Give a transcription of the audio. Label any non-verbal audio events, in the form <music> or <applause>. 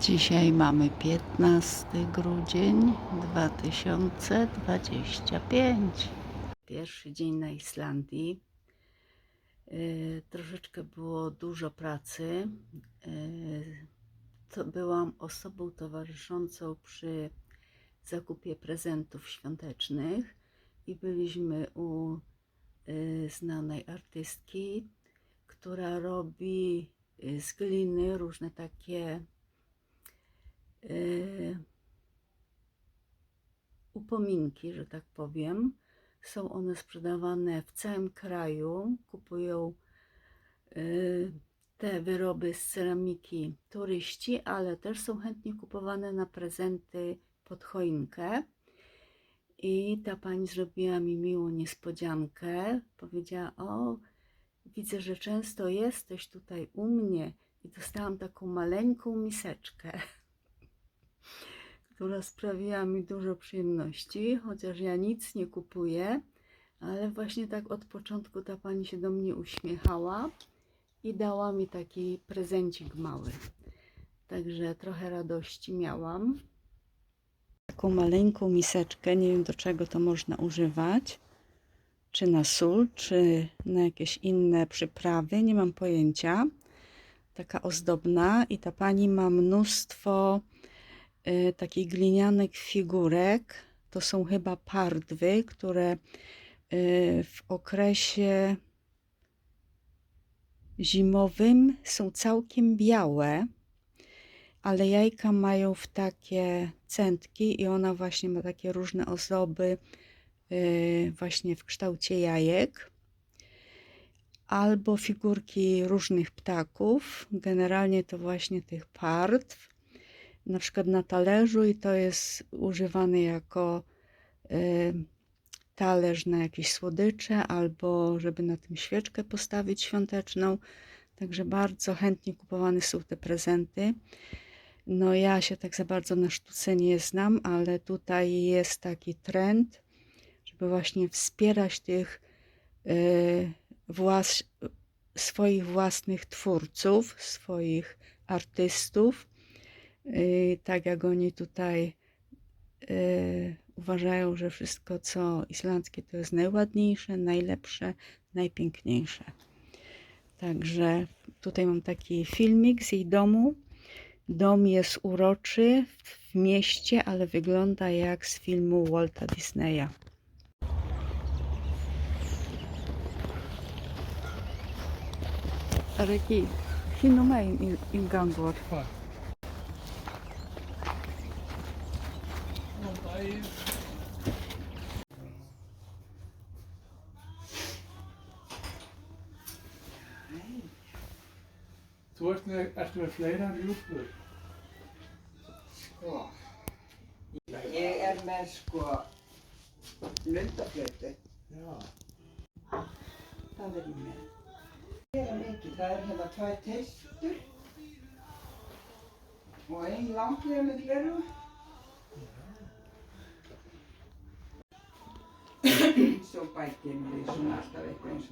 Dzisiaj mamy 15 grudzień 2025. Pierwszy dzień na Islandii. Yy, troszeczkę było dużo pracy. Yy, to byłam osobą towarzyszącą przy zakupie prezentów świątecznych i byliśmy u yy, znanej artystki, która robi z gliny różne takie upominki, że tak powiem. Są one sprzedawane w całym kraju. Kupują yy, te wyroby z ceramiki turyści, ale też są chętnie kupowane na prezenty pod choinkę. I ta pani zrobiła mi miłą niespodziankę. Powiedziała: O, widzę, że często jesteś tutaj u mnie. I dostałam taką maleńką miseczkę <laughs> która sprawiła mi dużo przyjemności, chociaż ja nic nie kupuję, ale właśnie tak od początku ta pani się do mnie uśmiechała i dała mi taki prezencik mały. Także trochę radości miałam. Taką maleńką miseczkę, nie wiem do czego to można używać. Czy na sól, czy na jakieś inne przyprawy, nie mam pojęcia. Taka ozdobna i ta pani ma mnóstwo takich glinianych figurek. To są chyba pardwy, które y, w okresie zimowym są całkiem białe, ale jajka mają w takie centki i ona właśnie ma takie różne ozdoby y, właśnie w kształcie jajek. Albo figurki różnych ptaków, generalnie to właśnie tych pardw na przykład na talerzu i to jest używane jako y, talerz na jakieś słodycze albo żeby na tym świeczkę postawić świąteczną. Także bardzo chętnie kupowane są te prezenty. No ja się tak za bardzo na sztuce nie znam, ale tutaj jest taki trend, żeby właśnie wspierać tych y, włas, swoich własnych twórców, swoich artystów tak jak oni tutaj y, uważają, że wszystko co islandzkie to jest najładniejsze, najlepsze, najpiękniejsze. Także tutaj mam taki filmik z jej domu. Dom jest uroczy w mieście, ale wygląda jak z filmu Walta Disneya. Reki, hinum ein ingangur. Hvað? Þú ert með, ertu með fleira en rjúpur? Sko, ég er með sko lundaflötu, Já. það er ég með. Ég er mikið, það er hérna tvær teistur og ein langliða með gleru. para quien le hizo una hasta despensa.